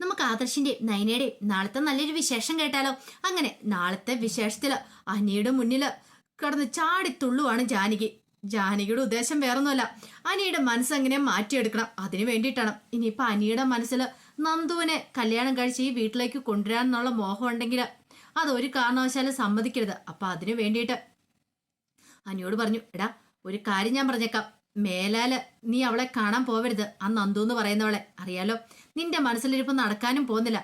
നമുക്ക് ആദർശിന്റെയും നയനയുടെയും നാളത്തെ നല്ലൊരു വിശേഷം കേട്ടാലോ? അങ്ങനെ നാളത്തെ വിശേഷത്തിൽ അനിയുടെ മുന്നിൽ കടന്ന് ചാടിത്തുള്ളുവാണ് ജാനകി. ജാനകിയുടെ ഉദ്ദേശം വേറൊന്നുമല്ല. അനിയുടെ മനസ്സ് എങ്ങനെ മാറ്റിയെടുക്കണം? അതിനു വേണ്ടിയിട്ടാണ്. ഇനിയിപ്പൊ അനിയുടെ മനസ്സിൽ നന്ദുവിനെ കല്യാണം കഴിച്ച് ഈ വീട്ടിലേക്ക് കൊണ്ടുവരാന്നുള്ള മോഹം ഉണ്ടെങ്കിൽ അതൊരു കാരണവശാലും സമ്മതിക്കരുത്. അപ്പൊ അതിനു വേണ്ടിയിട്ട് അനിയോട് പറഞ്ഞു എടാ ഒരു കാര്യം ഞാൻ പറഞ്ഞേക്കാം. മേലാൽ നീ അവളെ കാണാൻ പോവരുത്. ആ നന്ദു എന്ന് പറയുന്നവളെ. അറിയാലോ? നിന്റെ മനസ്സിലിരിപ്പ് നടക്കാനും പോകുന്നില്ല.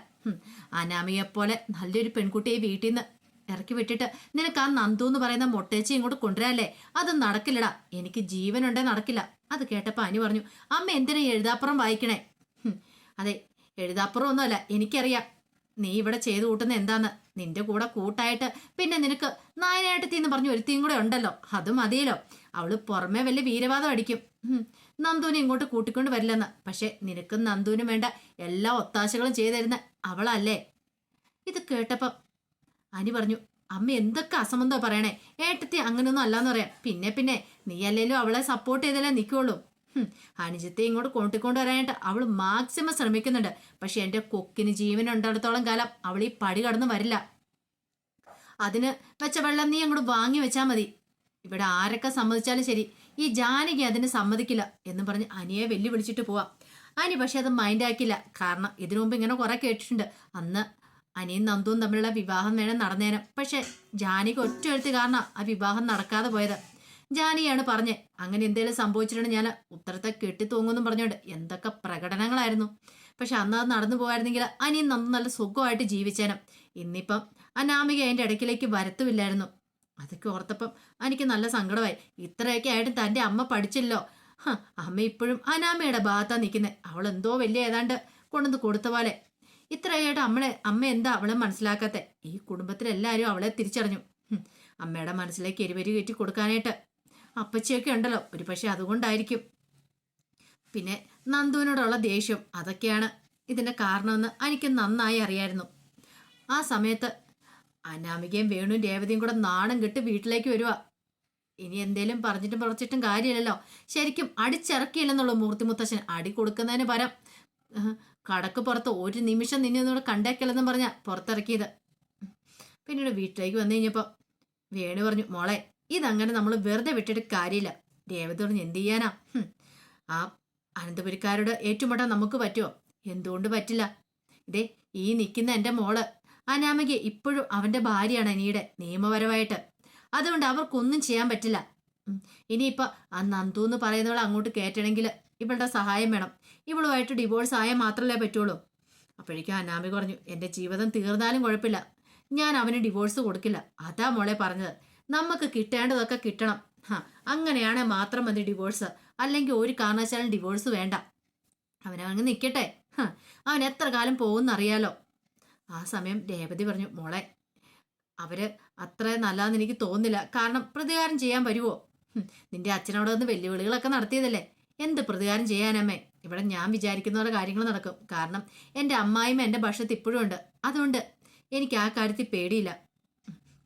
അനാമിയെപ്പോലെ നല്ലൊരു പെൺകുട്ടിയെ വീട്ടിൽ നിന്ന് ഇറക്കി വിട്ടിട്ട് നിനക്ക് ആ നന്ദു എന്ന് പറയുന്ന മൊട്ടേച്ചി ഇങ്ങോട്ട് കൊണ്ടുവരാല്ലേ? അത് നടക്കില്ലടാ. എനിക്ക് ജീവനുണ്ടേ നടക്കില്ല. അത് കേട്ടപ്പോ അനി പറഞ്ഞു അമ്മ എന്തിനാ എഴുതാപ്പുറം വായിക്കണേ? അതെ എഴുതാപ്പുറം ഒന്നുമല്ല എനിക്കറിയാം. നീ ഇവിടെ ചെയ്തു കൂട്ടുന്ന എന്താന്ന്. നിന്റെ കൂടെ കൂട്ടായിട്ട് പിന്നെ നിനക്ക് നായനായിട്ട് തീന്ന് പറഞ്ഞു ഒരുത്തിയും കൂടെ ഉണ്ടല്ലോ. അത് മതിയല്ലോ. അവൾ പുറമെ വലിയ വീരവാദം അടിക്കും. നന്ദുവിനെ ഇങ്ങോട്ട് കൂട്ടിക്കൊണ്ട് വരില്ലെന്ന്. പക്ഷെ നിനക്കും നന്ദുവിനും വേണ്ട എല്ലാ ഒത്താശകളും ചെയ്തിരുന്ന അവളല്ലേ? ഇത് കേട്ടപ്പം അനി പറഞ്ഞു അമ്മ എന്തൊക്കെ അസംബന്ധം പറയണേ? ഏട്ടത്തി അങ്ങനെയൊന്നും അല്ലാന്ന് പറയാം. പിന്നെ പിന്നെ നീ അല്ലേലും അവളെ സപ്പോർട്ട് ചെയ്തല്ലേ നിൽക്കുള്ളൂ അനുജത്തെ ഇങ്ങോട്ട് കൊണ്ടിക്കൊണ്ട് വരാനായിട്ട് അവൾ മാക്സിമം ശ്രമിക്കുന്നുണ്ട്. പക്ഷെ എന്റെ കൊക്കിന് ജീവൻ ഉണ്ടിടത്തോളം കാലം അവൾ ഈ പടി കടന്നു വരില്ല. അതിന് വെച്ച വെള്ളം നീ അങ്ങോട്ട് വാങ്ങി വെച്ചാൽ മതി. ഇവിടെ ആരൊക്കെ സമ്മതിച്ചാലും ശരി. ഈ ജാനകി അതിന് സമ്മതിക്കില്ല എന്ന് പറഞ്ഞ് അനിയെ വെല്ലുവിളിച്ചിട്ട് പോവാം. അനി പക്ഷെ അത് മൈൻഡ് ആക്കില്ല കാരണം ഇതിനു മുമ്പ് ഇങ്ങനെ കുറെ കേട്ടിട്ടുണ്ട്. അന്ന് അനിയും നന്ദുവും തമ്മിലുള്ള വിവാഹം വേണം നടന്നേനെ. പക്ഷെ ജാനകി ഒറ്റ കാരണം ആ വിവാഹം നടക്കാതെ പോയത്. ജാനിയാണ് പറഞ്ഞത് അങ്ങനെ എന്തെങ്കിലും സംഭവിച്ചിട്ടുണ്ടെങ്കിൽ ഞാൻ ഉത്തരത്തെ കെട്ടിത്തൂങ്ങുമെന്നും പറഞ്ഞോണ്ട് എന്തൊക്കെ പ്രകടനങ്ങളായിരുന്നു. പക്ഷെ അന്ന് അത് നടന്നു പോകായിരുന്നെങ്കിൽ അനിയും നന്ദു നല്ല സുഖമായിട്ട് ജീവിച്ചേനെ. ഇന്നിപ്പം അനാമിക അതിന്റെ ഇടയ്ക്കിലേക്ക് വരത്തുമില്ലായിരുന്നു. അതൊക്കെ ഓർത്തപ്പം എനിക്ക് നല്ല സങ്കടമായി. ഇത്രയൊക്കെ ആയിട്ടും തന്റെ അമ്മ പഠിച്ചില്ലോ. അമ്മ ഇപ്പോഴും അനാമയുടെ ഭാഗത്താ നിൽക്കുന്നത് അവൾ എന്തോ വലിയ ഏതാണ്ട് കൊണ്ടുവന്ന് കൊടുത്ത പോലെ. ഇത്രയായിട്ട് അമ്മളെ അമ്മ എന്താ അവളെ മനസ്സിലാക്കാത്തെ? ഈ കുടുംബത്തിലെല്ലാവരും അവളെ തിരിച്ചറിഞ്ഞു. അമ്മയുടെ മനസ്സിലേക്ക് എരിവരി കയറ്റി കൊടുക്കാനായിട്ട്. അപ്പച്ചിയൊക്കെ ഉണ്ടല്ലോ. ഒരു പക്ഷെ അതുകൊണ്ടായിരിക്കും. പിന്നെ നന്ദുവിനോടുള്ള ദേഷ്യം അതൊക്കെയാണ് ഇതിന്റെ കാരണമെന്ന് എനിക്ക് നന്നായി അറിയായിരുന്നു. ആ സമയത്ത് അനാമികയും വേണുവും രേവതിയും കൂടെ നാണം കെട്ട് വീട്ടിലേക്ക് വരുക ഇനി എന്തേലും പറഞ്ഞിട്ടും പറച്ചിട്ടും കാര്യമില്ലല്ലോ. ശരിക്കും അടിച്ചിറക്കിയില്ലെന്നുള്ള മൂർത്തി മുത്തശ്ശൻ. അടി കൊടുക്കുന്നതിന് പരം കടക്ക് പുറത്ത് ഒരു നിമിഷം നിന്നെ ഒന്നുകൂടെ കണ്ടേക്കില്ലെന്നും പറഞ്ഞ പുറത്തിറക്കിയത്. പിന്നീട് വീട്ടിലേക്ക് വന്നു കഴിഞ്ഞപ്പോൾ വേണു പറഞ്ഞു മോളെ ഇതങ്ങനെ നമ്മൾ വെറുതെ വിട്ടിട്ട് കാര്യമില്ല. രേവതി പറഞ്ഞു എന്ത് ചെയ്യാനാ? ആ അനന്തപുരിക്കാരോട് ഏറ്റുമുട്ടാൻ നമുക്ക് പറ്റുമോ എന്തുകൊണ്ട് പറ്റില്ല? ഇതേ ഈ നിൽക്കുന്ന എന്റെ മോൾ അനാമിക ഇപ്പോഴും അവന്റെ ഭാര്യയാണ് അനിയുടെ നിയമപരമായിട്ട്. അതുകൊണ്ട് അവർക്കൊന്നും ചെയ്യാൻ പറ്റില്ല. ഉം, ഇനിയിപ്പോ ആ നന്ദു എന്ന് പറയുന്നവൾ അങ്ങോട്ട് കയറ്റണമെങ്കിൽ ഇവളുടെ സഹായം വേണം. ഇവളുമായിട്ട് ഡിവോഴ്സ് ആയാൽ മാത്രമല്ലേ പറ്റുള്ളൂ. അപ്പോഴേക്കും അനാമി പറഞ്ഞു എന്റെ ജീവിതം തീർന്നാലും കുഴപ്പമില്ല. ഞാൻ അവന് ഡിവോഴ്സ് കൊടുക്കില്ല. അതാ മോളെ പറഞ്ഞത്. നമുക്ക് കിട്ടേണ്ടതൊക്കെ കിട്ടണം. ഹാ അങ്ങനെയാണ് മാത്രം മതി ഡിവോഴ്സ്. അല്ലെങ്കിൽ ഒരു കാരണവശാലും ഡിവോഴ്സ് വേണ്ട. അവനങ്ങ് നിൽക്കട്ടെ അവൻ എത്ര കാലം പോകുന്നറിയാലോ. ആ സമയം രേവതി പറഞ്ഞു മോളെ അവർ അത്ര നല്ലതെന്ന് എനിക്ക് തോന്നുന്നില്ല. കാരണം പ്രതികാരം ചെയ്യാൻ വരുമോ നിന്റെ അച്ഛനോട് വന്ന് വെല്ലുവിളികളൊക്കെ നടത്തിയതല്ലേ? എന്ത് പ്രതികാരം ചെയ്യാനമ്മേ? ഇവിടെ ഞാൻ വിചാരിക്കുന്ന പോലെ കാര്യങ്ങൾ നടക്കും. കാരണം എന്റെ അമ്മായിമ്മ എന്റെ ഭക്ഷണത്തിൽ ഇപ്പോഴും ഉണ്ട്. അതുകൊണ്ട് എനിക്ക് ആ കാര്യത്തിൽ പേടിയില്ല.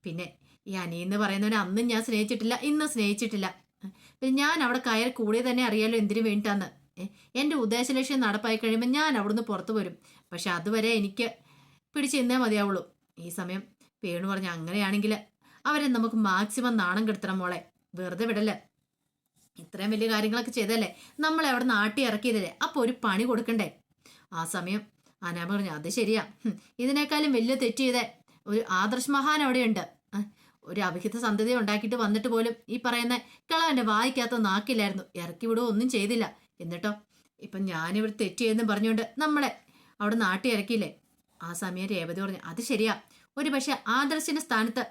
പിന്നെ ഈ അനിയെന്ന് പറയുന്നവനെ അന്നും ഞാൻ സ്നേഹിച്ചിട്ടില്ല ഇന്നും സ്നേഹിച്ചിട്ടില്ല. പിന്നെ ഞാൻ അവിടെ കയറി കൂടിയ തന്നെ അറിയാലോ എന്തിനു വേണ്ടിട്ടാന്ന്? എന്റെ ഉദ്ദേശ ലക്ഷ്യം നടപ്പായി കഴിയുമ്പോൾ ഞാൻ അവിടുന്ന് പുറത്തു വരും. പക്ഷെ അതുവരെ എനിക്ക് പിടിച്ച് ഇന്നേ മതിയാവുള്ളൂ. ഈ സമയം വേണു പറഞ്ഞ അങ്ങനെയാണെങ്കിൽ അവരെ നമുക്ക് മാക്സിമം നാണം കെടുത്തണം മോളെ. വെറുതെ വിടല്ലേ? ഇത്രയും വലിയ കാര്യങ്ങളൊക്കെ ചെയ്തല്ലേ? നമ്മളെ അവിടെ നാട്ടി ഇറക്കിയതല്ലേ? അപ്പോൾ ഒരു പണി കൊടുക്കണ്ടേ? ആ സമയം അനാമ പറഞ്ഞു അത് ശരിയാ. ഇതിനേക്കാളും വലിയ തെറ്റ് ചെയ്ത ഒരു ആദർശ് മഹാൻ അവിടെയുണ്ട്. ഒരു അഭിഹിത സന്ധതി ഉണ്ടാക്കിയിട്ട് വന്നിട്ട് പോലും ഈ പറയുന്ന കളവന്റെ വായിക്കാത്ത നാക്കില്ലായിരുന്നു. ഇറക്കി വിടുവോ? ഒന്നും ചെയ്തില്ല. എന്നിട്ടോ? ഇപ്പം ഞാനിവിടെ തെറ്റ് ചെയ്തെന്ന് പറഞ്ഞുകൊണ്ട് നമ്മളെ അവിടെ നാട്ടി ഇറക്കിയില്ലേ? ആ സമയം രേവതി പറഞ്ഞു അത് ശരിയാ. ഒരു പക്ഷെ ആദർശിന്റെ സ്ഥാനത്ത്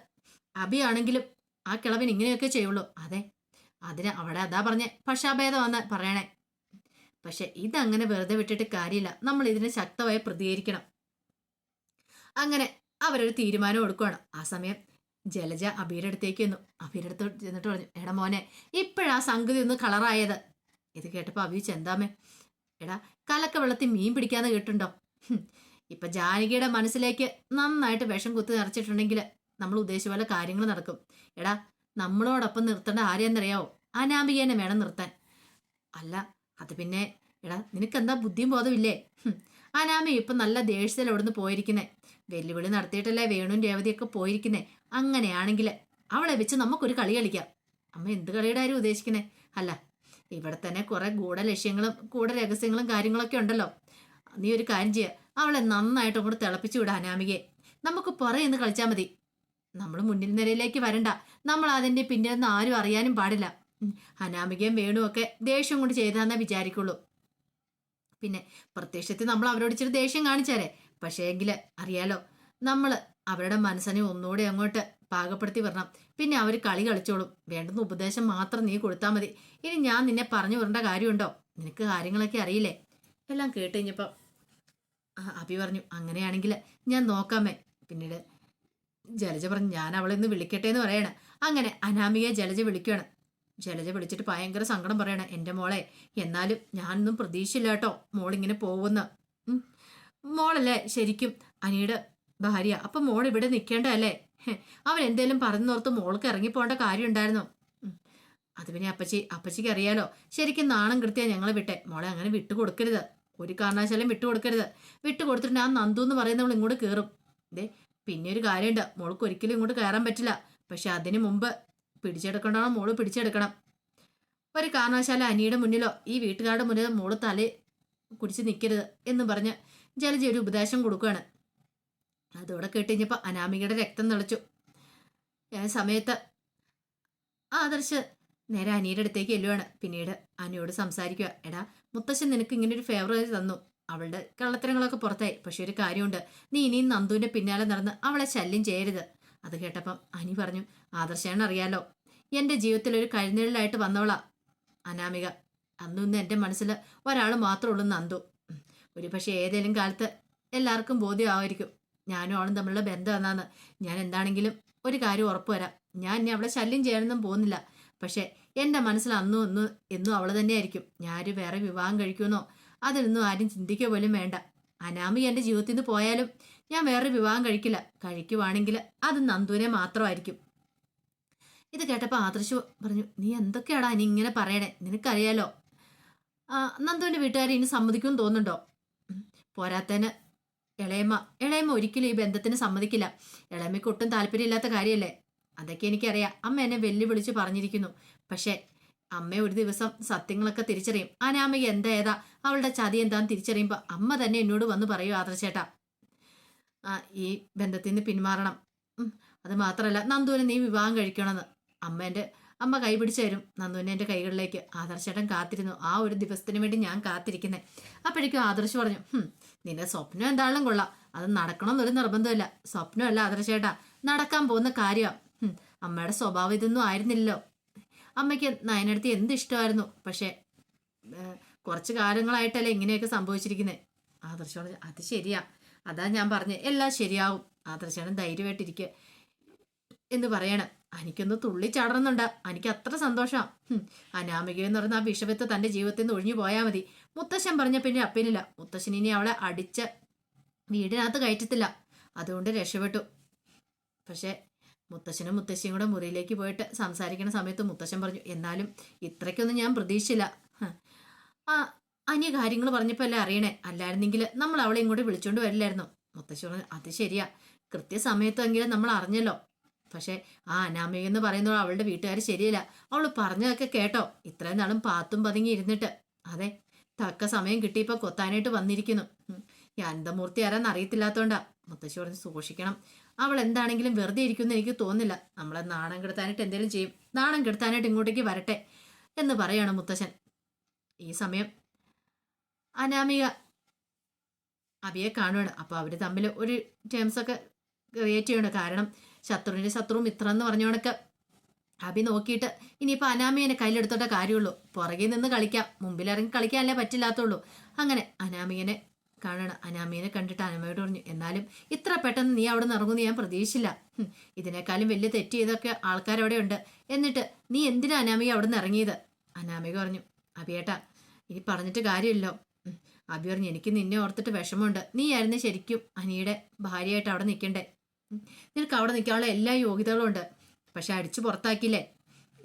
അഭിയാണെങ്കിലും ആ കിളവൻ ഇങ്ങനെയൊക്കെ ചെയ്യുള്ളൂ. അതെ അതിന് അവിടെ അതാ പറഞ്ഞേ. പക്ഷാഭേദമാന്ന് പറയണേ. പക്ഷെ ഇതങ്ങനെ വെറുതെ വിട്ടിട്ട് കാര്യമില്ല. നമ്മൾ ഇതിനെ ശക്തമായി പ്രതികരിക്കണം. അങ്ങനെ അവരൊരു തീരുമാനം എടുക്കുകയാണ് ആ സമയം ജലജ അബിയുടെ അടുത്തേക്ക് വന്നു അബിയുടെ അടുത്ത് ചെന്നിട്ട് പറഞ്ഞു എടാ മോനെ ഇപ്പോഴാ സംഗതി ഒന്ന് കളറായത്? ഇത് കേട്ടപ്പോൾ അബി ചെന്താമേ എടാ കലക്ക വെള്ളത്തിൽ മീൻ പിടിക്കാന്ന് കേട്ടുണ്ടോ ഇപ്പൊ ജാനകിയുടെ മനസ്സിലേക്ക് നന്നായിട്ട് വിഷം കുത്തി നിറച്ചിട്ടുണ്ടെങ്കിൽ നമ്മൾ ഉദ്ദേശിച്ച പോലെ കാര്യങ്ങൾ നടക്കും. എടാ നമ്മളോടൊപ്പം നിർത്തേണ്ട ആരെയെന്നറിയാവോ അനാമികേനെ വേണം നിർത്താൻ. അല്ല അത് പിന്നെ എടാ നിനക്കെന്താ ബുദ്ധിയും ബോധമില്ലേ അനാമി ഇപ്പം നല്ല ദേഷ്യത്തിൽ അവിടുന്ന് പോയിരിക്കുന്നേ. വെല്ലുവിളി നടത്തിയിട്ടല്ലേ വേണുവും രേവതിയൊക്കെ പോയിരിക്കുന്നേ. അങ്ങനെയാണെങ്കിൽ അവളെ വെച്ച് നമുക്കൊരു കളി കളിക്കാം. അമ്മ എന്ത് കളിയുടെ ആരും ഉദ്ദേശിക്കുന്നേ? അല്ല ഇവിടെ തന്നെ കുറെ ഗൂഢ ലക്ഷ്യങ്ങളും രഹസ്യങ്ങളും കാര്യങ്ങളൊക്കെ ഉണ്ടല്ലോ. നീ ഒരു കാര്യം ചെയ്യുക അവളെ നന്നായിട്ട് അങ്ങോട്ട് തിളപ്പിച്ചു വിടാ അനാമികയെ. നമുക്ക് പുറയെന്ന് കളിച്ചാൽ മതി. നമ്മൾ മുന്നിൽ നിരയിലേക്ക് വരണ്ട. നമ്മൾ അതിന്റെ പിന്നിൽ നിന്ന് ആരും അറിയാനും പാടില്ല. അനാമികയും വേണുമൊക്കെ ദേഷ്യം കൊണ്ട് ചെയ്താന്നേ വിചാരിക്കുള്ളൂ. പിന്നെ പ്രത്യക്ഷത്തിൽ നമ്മൾ അവരോട് ഇച്ചിരി ദേഷ്യം കാണിച്ചാലേ? പക്ഷേ എങ്കിൽ അറിയാലോ നമ്മൾ അവരുടെ മനസ്സിനെ ഒന്നുകൂടെ അങ്ങോട്ട് പാകപ്പെടുത്തി വരണം. പിന്നെ അവർ കളി കളിച്ചോളും. വേണ്ടുന്ന ഉപദേശം മാത്രം നീ കൊടുത്താൽ മതി. ഇനി ഞാൻ നിന്നെ പറഞ്ഞു വിടേണ്ട കാര്യമുണ്ടോ? നിനക്ക് കാര്യങ്ങളൊക്കെ അറിയില്ലേ? എല്ലാം കേട്ട് കഴിഞ്ഞപ്പോൾ അഭി പറഞ്ഞു അങ്ങനെയാണെങ്കിൽ ഞാൻ നോക്കാമേ. പിന്നീട് ജലജ പറഞ്ഞു ഞാൻ അവളെ ഒന്ന് വിളിക്കട്ടെ എന്ന് പറയണ. അങ്ങനെ അനാമികയെ ജലജ വിളിക്കുകയാണ്. ജലജ വിളിച്ചിട്ട് ഭയങ്കര സങ്കടം പറയണ എന്റെ മോളെ എന്നാലും ഞാനൊന്നും പ്രതീക്ഷയില്ല കേട്ടോ മോളിങ്ങനെ പോകുന്ന മോളല്ലേ ശരിക്കും അനിയുടെ ഭാര്യ അപ്പം മോൾ ഇവിടെ നിൽക്കേണ്ടതല്ലേ? അവൻ എന്തേലും പറഞ്ഞോർത്ത് മോൾക്ക് ഇറങ്ങിപ്പോണ്ട കാര്യം ഉണ്ടായിരുന്നു. അത് പിന്നെ അപ്പച്ചി അപ്പച്ചിക്ക് അറിയാലോ ശരിക്കും നാണം കൃത്യ ഞങ്ങളെ വിട്ടെ മോളെ അങ്ങനെ വിട്ടു കൊടുക്കരുത് ഒരു കാരണവശാലും വിട്ടു കൊടുക്കരുത്. വിട്ടു കൊടുത്തിട്ട് ആ നന്ദു എന്ന് പറയുന്നവൾ ഇങ്ങോട്ട് കയറും ദേ പിന്നെ ഒരു കാര്യമുണ്ട്. മോൾക്ക് ഒരിക്കലും ഇങ്ങോട്ട് കയറാൻ പറ്റില്ല. പക്ഷെ അതിന് മുമ്പ് പിടിച്ചെടുക്കണോ മോൾ പിടിച്ചെടുക്കണം. ഒരു കാരണവശാല അനിയുടെ മുന്നിലോ ഈ വീട്ടുകാരുടെ മുന്നിലോ മോൾ തല കുടിച്ച് നിൽക്കരുത് എന്ന് പറഞ്ഞ് ജലജി ഒരു ഉപദേശം കൊടുക്കുകയാണ്. അതോടെ കേട്ടുകഴിഞ്ഞപ്പോൾ അനാമികയുടെ രക്തം തിളച്ചു. ആ സമയത്ത് ആദർശ് നേരെ അനിയുടെ അടുത്തേക്ക് എല്ലുവാണ് പിന്നീട് അനിയോട് സംസാരിക്കുക എടാ മുത്തശ്ശൻ നിനക്ക് ഇങ്ങനെ ഒരു ഫേവർ തന്നു. അവളുടെ കള്ളത്തരങ്ങളൊക്കെ പുറത്തായി. പക്ഷെ ഒരു കാര്യമുണ്ട്. നീ ഇനിയും നന്ദുവിന്റെ പിന്നാലെ നടന്ന് അവളെ ശല്യം ചെയ്യരുത്. അത് കേട്ടപ്പം അനി പറഞ്ഞു ആദർശേണ് അറിയാലോ എന്റെ ജീവിതത്തിൽ ഒരു കഴിഞ്ഞിലായിട്ട് വന്നവളാ അനാമിക. അന്നും ഇന്ന് എന്റെ മനസ്സിൽ ഒരാൾ മാത്രമേ ഉള്ളൂ നന്ദു. ഒരു പക്ഷേ ഏതെങ്കിലും കാലത്ത് എല്ലാവർക്കും ബോധ്യമാവായിരിക്കും ഞാനും അവളും തമ്മിലുള്ള ബന്ധം എന്നാന്ന് ഞാൻ എന്താണെങ്കിലും ഒരു കാര്യം ഉറപ്പുവരാം ഞാൻ ഇനി അവളെ ശല്യം ചെയ്യാനൊന്നും പോകുന്നില്ല. പക്ഷേ എന്റെ മനസ്സിൽ അന്നും ഒന്നും എന്നും അവൾ തന്നെയായിരിക്കും. ഞാൻ വേറെ വിവാഹം കഴിക്കുമെന്നോ? അതിനൊന്നും ആരും ചിന്തിക്കുക പോലും വേണ്ട. അനാമി എന്റെ ജീവിതത്തിൽ നിന്ന് പോയാലും ഞാൻ വേറെ വിവാഹം കഴിക്കില്ല. കഴിക്കുവാണെങ്കിൽ അത് നന്ദുവിനെ മാത്രമായിരിക്കും. ഇത് കേട്ടപ്പോൾ ആദർശ് പറഞ്ഞു നീ എന്തൊക്കെയാടാ ഇനി ഇങ്ങനെ പറയണേ? നിനക്കറിയാലോ? നന്ദുവിന്റെ വീട്ടുകാർ ഇനി സമ്മതിക്കുമെന്ന് തോന്നുന്നുണ്ടോ? പോരാത്തേന് ഇളയമ്മ ഇളയമ്മ ഒരിക്കലും ഈ ബന്ധത്തിന് സമ്മതിക്കില്ല. ഇളയമ്മയ്ക്ക് ഒട്ടും താല്പര്യമില്ലാത്ത കാര്യമല്ലേ? അതൊക്കെ എനിക്കറിയാം. അമ്മ എന്നെ വെല്ലുവിളിച്ച് പറഞ്ഞിരിക്കുന്നു. പക്ഷേ അമ്മ ഒരു ദിവസം സത്യങ്ങളൊക്കെ തിരിച്ചറിയും. അനാമിക എന്താ ഏതാ? അവളുടെ ചതി എന്താന്ന് തിരിച്ചറിയുമ്പോൾ അമ്മ തന്നെ എന്നോട് വന്ന് പറയൂ ആദർശേട്ടാ. ആ ഈ ബന്ധത്തിൽ നിന്ന് പിന്മാറണം. അത് മാത്രമല്ല നന്ദുവിനെ നീ വിവാഹം കഴിക്കണമെന്ന്. അമ്മ എന്റെ അമ്മ കൈ പിടിച്ചു തരും. നന്ദുവിനെ എന്റെ കൈകളിലേക്ക്. ആദർശേട്ടൻ കാത്തിരുന്നു. ആ ഒരു ദിവസത്തിന് വേണ്ടി ഞാൻ കാത്തിരിക്കുന്നത് അപ്പോഴേക്കും ആദർശ് പറഞ്ഞു "ഹും, നിന്റെ സ്വപ്നം എന്താണെങ്കിലും കൊള്ളാം. അത് നടക്കണമെന്നൊരു നിർബന്ധമില്ല സ്വപ്നമല്ല ആദർശേട്ടാ. നടക്കാൻ പോകുന്ന കാര്യമാണ് അമ്മയുടെ സ്വഭാവം ഇതൊന്നും ആയിരുന്നില്ലല്ലോ. അമ്മയ്ക്ക് നയനടുത്ത് എന്ത് ഇഷ്ടമായിരുന്നു? പക്ഷേ കുറച്ച് കാലങ്ങളായിട്ടല്ലേ ഇങ്ങനെയൊക്കെ സംഭവിച്ചിരിക്കുന്നത് ആദർശ അത് ശരിയാ. അതാ ഞാൻ പറഞ്ഞത് എല്ലാം ശരിയാവും. ആദർശാണ് ധൈര്യമായിട്ടിരിക്കുക എന്ന് പറയണം. എനിക്കൊന്ന് തുള്ളിച്ചാടണമെന്നുണ്ട് എനിക്ക് അത്ര സന്തോഷമാണ് അനാമിക എന്ന് പറയുന്ന ആ വിഷവത്ത് തന്റെ ജീവിതത്തിൽ നിന്ന് ഒഴിഞ്ഞു പോയാൽ മതി. മുത്തശ്ശൻ പറഞ്ഞ പിന്നെ അപ്പനില്ല. മുത്തശ്ശൻ ഇനി അവളെ അടിച്ച് വീടിനകത്ത് കയറ്റത്തില്ല. അതുകൊണ്ട് രക്ഷപ്പെട്ടു. പക്ഷേ മുത്തശ്ശനും മുത്തശ്ശിയും കൂടെ മുറിയിലേക്ക് പോയിട്ട് സംസാരിക്കുന്ന സമയത്ത് മുത്തശ്ശൻ പറഞ്ഞു എന്നാലും ഇത്രയ്ക്കൊന്നും ഞാൻ പ്രതീക്ഷിച്ചില്ല. ആ അന്യ കാര്യങ്ങൾ പറഞ്ഞപ്പോൾ അല്ലേ അറിയണേ? അല്ലായിരുന്നെങ്കിൽ നമ്മൾ അവളെ ഇങ്ങോട്ട് വിളിച്ചോണ്ട് വരില്ലായിരുന്നു? മുത്തശ്ശി പറഞ്ഞു അത് ശരിയാ. കൃത്യസമയത്തെങ്കിലും നമ്മൾ അറിഞ്ഞല്ലോ. പക്ഷേ ആ അനാമിക എന്ന് പറയുന്നത് അവളുടെ വീട്ടുകാർ ശരിയല്ല. അവൾ പറഞ്ഞതൊക്കെ കേട്ടോ. ഇത്രയും നാളും പാത്തും പതുങ്ങി ഇരുന്നിട്ട്. അതെ തക്ക സമയം കിട്ടിയപ്പോൾ കൊത്താനായിട്ട് വന്നിരിക്കുന്നു. അന്തമൂർത്തി ആരാന്ന് അറിയത്തില്ലാത്തോണ്ടാ മുത്തശ്ശി പറഞ്ഞ് സൂക്ഷിക്കണം. അവൾ എന്താണെങ്കിലും വെറുതെ ഇരിക്കുമെന്ന് എനിക്ക് തോന്നില്ല നമ്മളെ നാണം കെടുത്താനായിട്ട് എന്തെങ്കിലും ചെയ്യും. നാണം കെടുത്താനായിട്ട് ഇങ്ങോട്ടേക്ക് വരട്ടെ എന്ന് പറയാണ് മുത്തശ്ശൻ. ഈ സമയം അനാമിക അവയെ കാണുകയാണ് അപ്പോൾ അവർ തമ്മിൽ ഒരു ടേംസ് ഒക്കെ ക്രിയേറ്റ് ചെയ്യണം കാരണം ശത്രുവിന്റെ ശത്രു മിത്രം എന്ന് പറഞ്ഞുകൊണ്ടൊക്കെ അഭി നോക്കിയിട്ട് ഇനിയിപ്പോൾ അനാമിയനെ കയ്യിലെടുത്തോട്ടെ കാര്യമുള്ളൂ. പുറകിൽ നിന്ന് കളിക്കാം. മുമ്പിലിറങ്ങി കളിക്കാനല്ലേ പറ്റില്ലാത്തുള്ളൂ. അങ്ങനെ അനാമിയനെ കാണണം അനാമീനെ കണ്ടിട്ട് അനാമയോട് പറഞ്ഞു എന്നാലും ഇത്ര പെട്ടെന്ന് നീ അവിടെ നിന്ന് ഇറങ്ങുമെന്ന് ഞാൻ പ്രതീക്ഷിച്ചില്ല. ഇതിനേക്കാളും വലിയ തെറ്റ് ചെയ്തൊക്കെ ആൾക്കാരവിടെ ഉണ്ട് എന്നിട്ട് നീ എന്തിനാ അനാമിക അവിടെ നിന്ന് ഇറങ്ങിയത്? അനാമിക പറഞ്ഞു അബിയേട്ടാ ഇനി പറഞ്ഞിട്ട് കാര്യമില്ലോ അബി പറഞ്ഞു എനിക്ക് നിന്നെ ഓർത്തിട്ട് വിഷമമുണ്ട്. നീ ആയിരുന്നു ശരിക്കും അനിയുടെ ഭാര്യയായിട്ട് അവിടെ നിൽക്കണ്ടേ? നിനക്ക് അവിടെ നിൽക്കാനുള്ള എല്ലാ യോഗ്യതകളും ഉണ്ട്. പക്ഷെ അടിച്ചു പുറത്താക്കിയില്ലേ?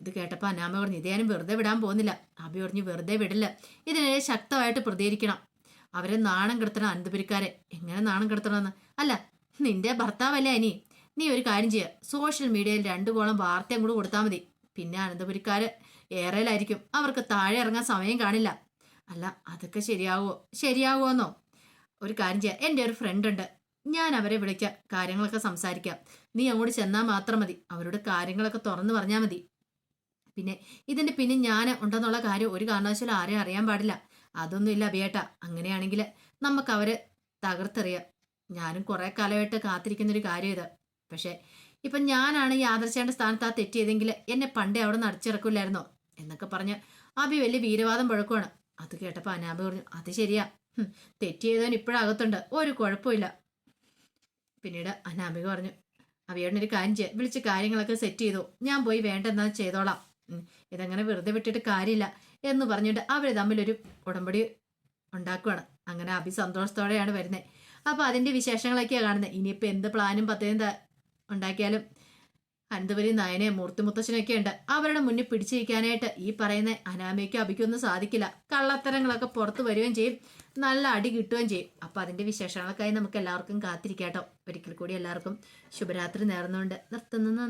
ഇത് കേട്ടപ്പോൾ അനാമ പറഞ്ഞു ഇത് ഞാനും വെറുതെ വിടാൻ പോകുന്നില്ല. അബി പറഞ്ഞു വെറുതെ വിടില്ല. ഇതിനെ ശക്തമായിട്ട് പ്രതികരിക്കണം. അവരെ നാണം കെടുത്തണം അനന്തപുരിക്കാരെ എങ്ങനെ നാണം കെടുത്തണമെന്ന്? അല്ല നിന്റെ ഭർത്താവല്ലേ അനി നീ ഒരു കാര്യം ചെയ്യുക സോഷ്യൽ മീഡിയയിൽ രണ്ടു കോളം വാർത്തയും കൂടെ കൊടുത്താൽ മതി. പിന്നെ അനന്തപുരിക്കാര് ഏറെയിലായിരിക്കും അവർക്ക് താഴെ ഇറങ്ങാൻ സമയം കാണില്ല. അല്ല അതൊക്കെ ശരിയാകുമോ ശരിയാവുമോന്നോ ഒരു കാര്യം ചെയ്യാം. എന്റെ ഒരു ഫ്രണ്ട് ഉണ്ട്. ഞാൻ അവരെ വിളിക്കാം. കാര്യങ്ങളൊക്കെ സംസാരിക്കാം. നീ അങ്ങോട്ട് ചെന്നാൽ മാത്രം മതി. അവരോട് കാര്യങ്ങളൊക്കെ തുറന്നു പറഞ്ഞാൽ മതി. പിന്നെ ഇതിന്റെ പിന്നെ ഞാൻ ഉണ്ടെന്നുള്ള കാര്യം ഒരു കാരണവശാലും ആരെയും അറിയാൻ പാടില്ല. അതൊന്നും ഇല്ല അഭിയേട്ട. അങ്ങനെയാണെങ്കിൽ നമുക്ക് അവരെ തകർത്തെറിയാം. ഞാനും കുറെ കാലമായിട്ട് കാത്തിരിക്കുന്ന ഒരു കാര്യം ഇത്. പക്ഷേ ഇപ്പൊ ഞാനാണ് ഈ ആദർശയുടെ സ്ഥാനത്ത് ആ തെറ്റിയതെങ്കിൽ എന്നെ പണ്ടേ അവിടെ നിന്ന് അടിച്ചിറക്കില്ലായിരുന്നോ എന്നൊക്കെ പറഞ്ഞ് അഭി വലിയ വീരവാദം പുഴക്കുവാണ്. അത് കേട്ടപ്പോൾ അനാബ് പറഞ്ഞു അത് ശരിയാ. തെറ്റിയതവൻ ഇപ്പോഴകത്തുണ്ട്. ഒരു കുഴപ്പമില്ല പിന്നീട് അനാമിക പറഞ്ഞു അവിയോടനൊരു കാര്യം ചെയ്യാം. വിളിച്ച് കാര്യങ്ങളൊക്കെ സെറ്റ് ചെയ്തു. ഞാൻ പോയി വേണ്ടെന്നാ ചെയ്തോളാം. ഇതങ്ങനെ വെറുതെ വിട്ടിട്ട് കാര്യമില്ല. എന്ന് പറഞ്ഞിട്ട് അവർ തമ്മിലൊരു ഉടമ്പടി ഉണ്ടാക്കുവാണ്. അങ്ങനെ അഭി സന്തോഷത്തോടെയാണ് വരുന്നത് അപ്പോൾ അതിന്റെ വിശേഷങ്ങളൊക്കെയാണ് കാണുന്നത്. ഇനിയിപ്പോൾ എന്ത് പ്ലാനും പദ്ധതിയും ഉണ്ടാക്കിയാലും അനന്തപുരി നയനെ മൂർത്തിമുത്തച്ഛനൊക്കെ ഉണ്ട്. അവരുടെ മുന്നിൽ പിടിച്ചിരിക്കാനായിട്ട് ഈ പറയുന്ന അനാമയ്ക്കും അഭിക്കൊന്നും സാധിക്കില്ല. കള്ളത്തരങ്ങളൊക്കെ പുറത്തു വരികയും ചെയ്യും. നല്ല അടി കിട്ടുകയും ചെയ്യും. അപ്പോൾ അതിന്റെ വിശേഷങ്ങൾക്കായി നമുക്ക് എല്ലാവർക്കും കാത്തിരിക്കാട്ടോ. ഒരിക്കൽ കൂടി എല്ലാവർക്കും ശുഭരാത്രി നേർന്നുകൊണ്ട് നിർത്തുന്നു.